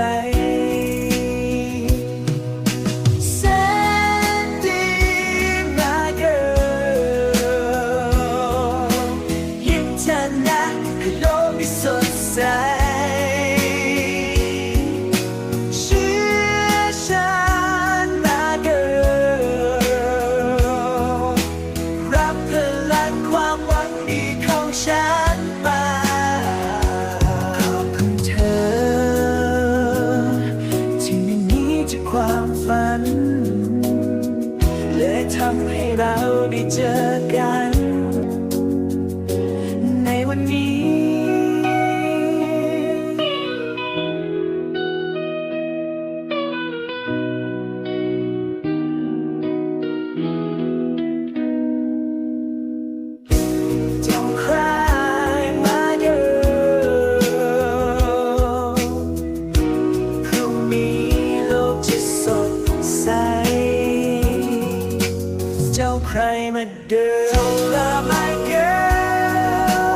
ร Sandy my girl ยิ้มเนะคือลกที่สดใส เชื่อฉันนะ girl รับพลัความหวังดีของฉัน จากความฝัน และทำให้เราได้เจอกันใน เจ้าใครมาเดิน Don't love my girl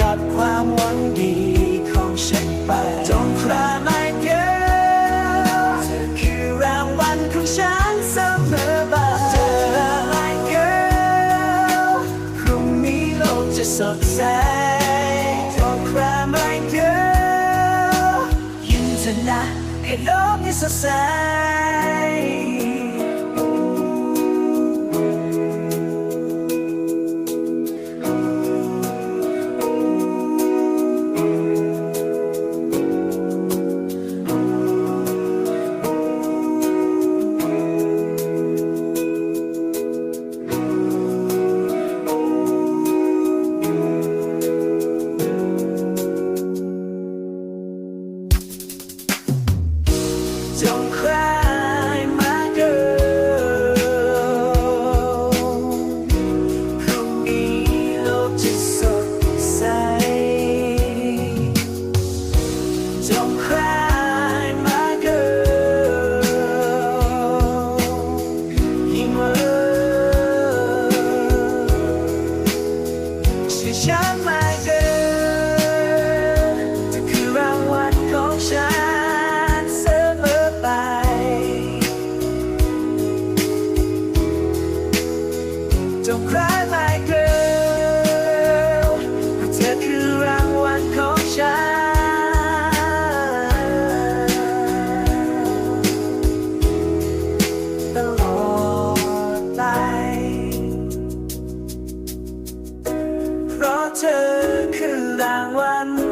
รับความหวังดีของฉันไป Don't cry, my girl เธอคือรางวัลของฉันเสมอมาเธอ my girl พรุ่งนี้โลกจะสดใส Don't cry, my girl ยิ้มเถอะนะให้โลกนี้สดใส เพ